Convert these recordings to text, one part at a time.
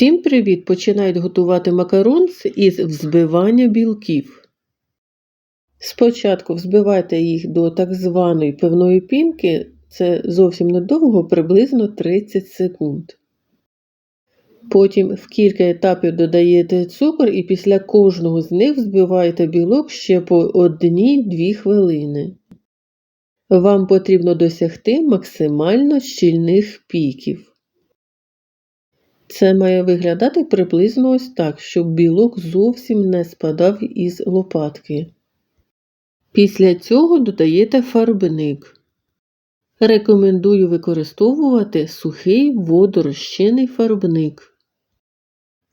Всім привіт! Починають готувати макаронс із взбивання білків. Спочатку взбивайте їх до так званої пивної пінки, це зовсім недовго, приблизно 30 секунд. Потім в кілька етапів додаєте цукор і після кожного з них взбиваєте білок ще по 1-2 хвилини. Вам потрібно досягти максимально щільних піків. Це має виглядати приблизно ось так, щоб білок зовсім не спадав із лопатки. Після цього додаєте фарбник. Рекомендую використовувати сухий водорозчинний фарбник.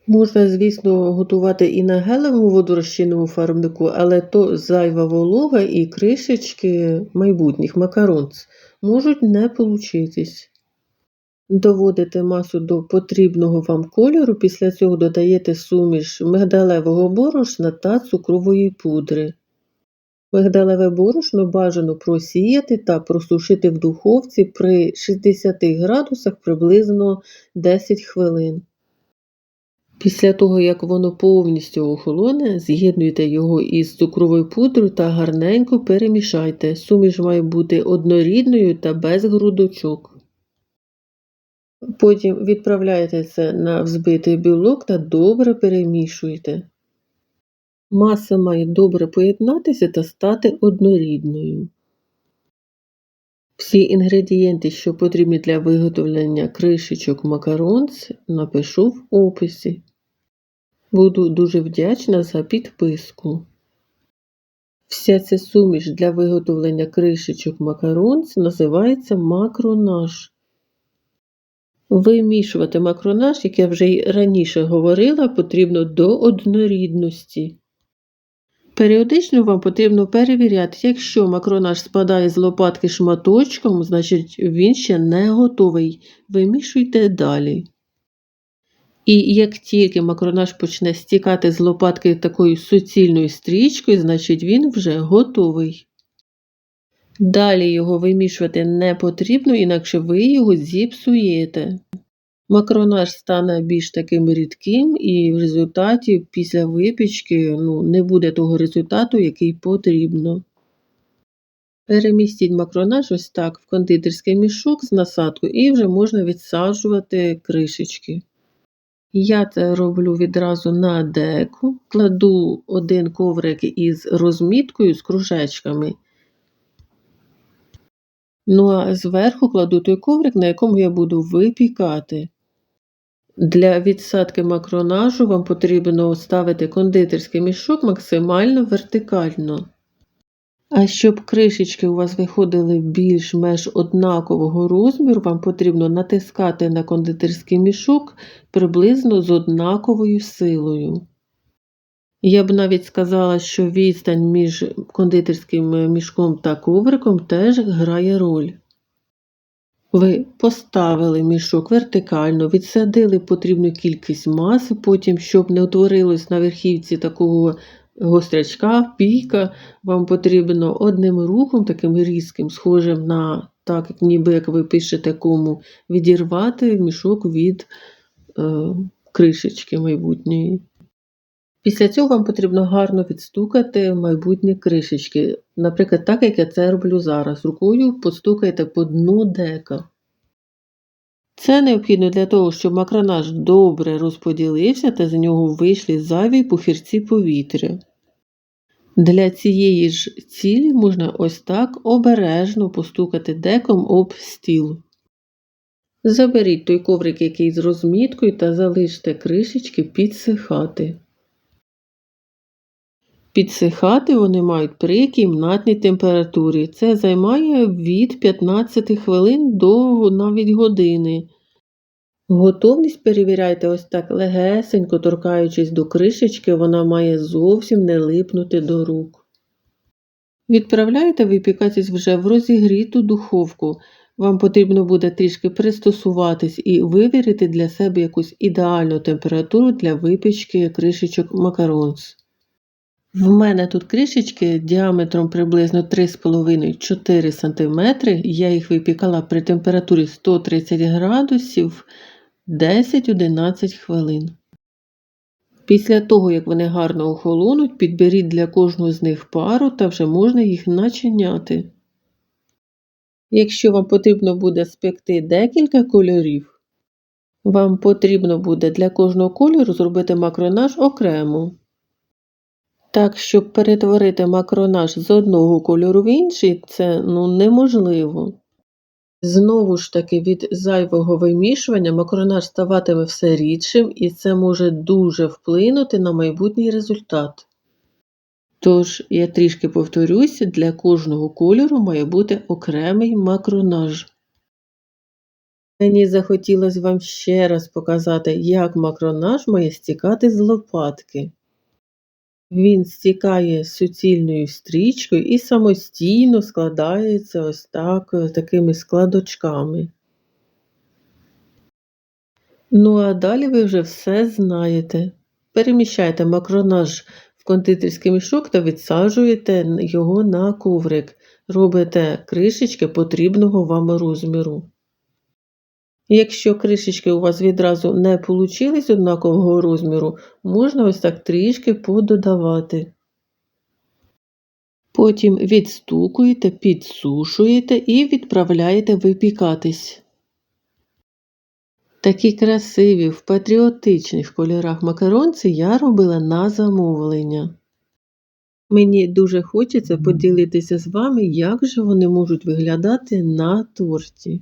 Можна, звісно, готувати і на гелевому водорозчинному фарбнику, але то зайва волога і кришечки майбутніх макаронц можуть не получитись. Доводите масу до потрібного вам кольору, після цього додаєте суміш мигдалевого борошна та цукрової пудри. Мигдалеве борошно бажано просіяти та просушити в духовці при 60 градусах приблизно 10 хвилин. Після того, як воно повністю охолоне, з'єднуйте його із цукровою пудрою та гарненько перемішайте. Суміш має бути однорідною та без грудочок. Потім відправляєте це на взбитий білок та добре перемішуєте. Маса має добре поєднатися та стати однорідною. Всі інгредієнти, що потрібні для виготовлення кришечок макаронс, напишу в описі. Буду дуже вдячна за підписку. Вся ця суміш для виготовлення кришечок макаронс називається макронаж. Вимішувати макронаж, як я вже й раніше говорила, потрібно до однорідності. Періодично вам потрібно перевіряти, якщо макронаж спадає з лопатки шматочком, значить він ще не готовий. Вимішуйте далі. І як тільки макронаж почне стікати з лопатки такою суцільною стрічкою, значить він вже готовий. Далі його вимішувати не потрібно, інакше ви його зіпсуєте. Макронаж стане більш таким рідким, і в результаті після випічки ну, не буде того результату, який потрібно. Перемістіть макронаж ось так в кондитерський мішок з насадкою і вже можна відсаджувати кришечки. Я це роблю відразу на деку, кладу один коврик із розміткою з кружечками. Ну а зверху кладу той коврик, на якому я буду випікати. Для відсадки макронажу вам потрібно ставити кондитерський мішок максимально вертикально. А щоб кришечки у вас виходили більш-менш однакового розміру, вам потрібно натискати на кондитерський мішок приблизно з однаковою силою. Я б навіть сказала, що відстань між кондитерським мішком та ковриком теж грає роль. Ви поставили мішок вертикально, відсадили потрібну кількість маси, потім, щоб не утворилось на верхівці такого гострячка, піка, вам потрібно одним рухом, таким різким, схожим на так, ніби як ви пишете кому, відірвати мішок від е, кришечки майбутньої. Після цього вам потрібно гарно відстукати майбутні кришечки. Наприклад, так, як я це роблю зараз. Рукою постукайте по дну дека. Це необхідно для того, щоб макронаж добре розподілився та з нього вийшли зайві пухірці повітря. Для цієї ж цілі можна ось так обережно постукати деком об стіл. Заберіть той коврик, який з розміткою, та залиште кришечки підсихати. Підсихати вони мають при кімнатній температурі. Це займає від 15 хвилин до навіть години. Готовність перевіряйте ось так легесенько, торкаючись до кришечки, вона має зовсім не липнути до рук. Відправляєте випікатись вже в розігріту духовку. Вам потрібно буде трішки пристосуватись і вивірити для себе якусь ідеальну температуру для випічки кришечок макаронс. В мене тут кришечки діаметром приблизно 3,5-4 см. Я їх випікала при температурі 130 градусів 10-11 хвилин. Після того, як вони гарно охолонуть, підберіть для кожного з них пару та вже можна їх начиняти. Якщо вам потрібно буде спекти декілька кольорів, вам потрібно буде для кожного кольору зробити макронаж окремо. Так, щоб перетворити макронаж з одного кольору в інший, це ну, неможливо. Знову ж таки, від зайвого вимішування макронаж ставатиме все рідшим, і це може дуже вплинути на майбутній результат. Тож, я трішки повторюся, для кожного кольору має бути окремий макронаж. Мені захотілося вам ще раз показати, як макронаж має стікати з лопатки. Він стікає суцільною стрічкою і самостійно складається ось так, е, такими складочками. Ну, а далі ви вже все знаєте. Переміщайте макронаж в кондитерський мішок та відсаджуєте його на коврик. Робите кришечки потрібного вам розміру. Якщо кришечки у вас відразу не получились однакового розміру, можна ось так трішки пододавати. Потім відстукуєте, підсушуєте і відправляєте випікатись. Такі красиві в патріотичних кольорах макаронці я робила на замовлення. Мені дуже хочеться поділитися з вами, як же вони можуть виглядати на торті.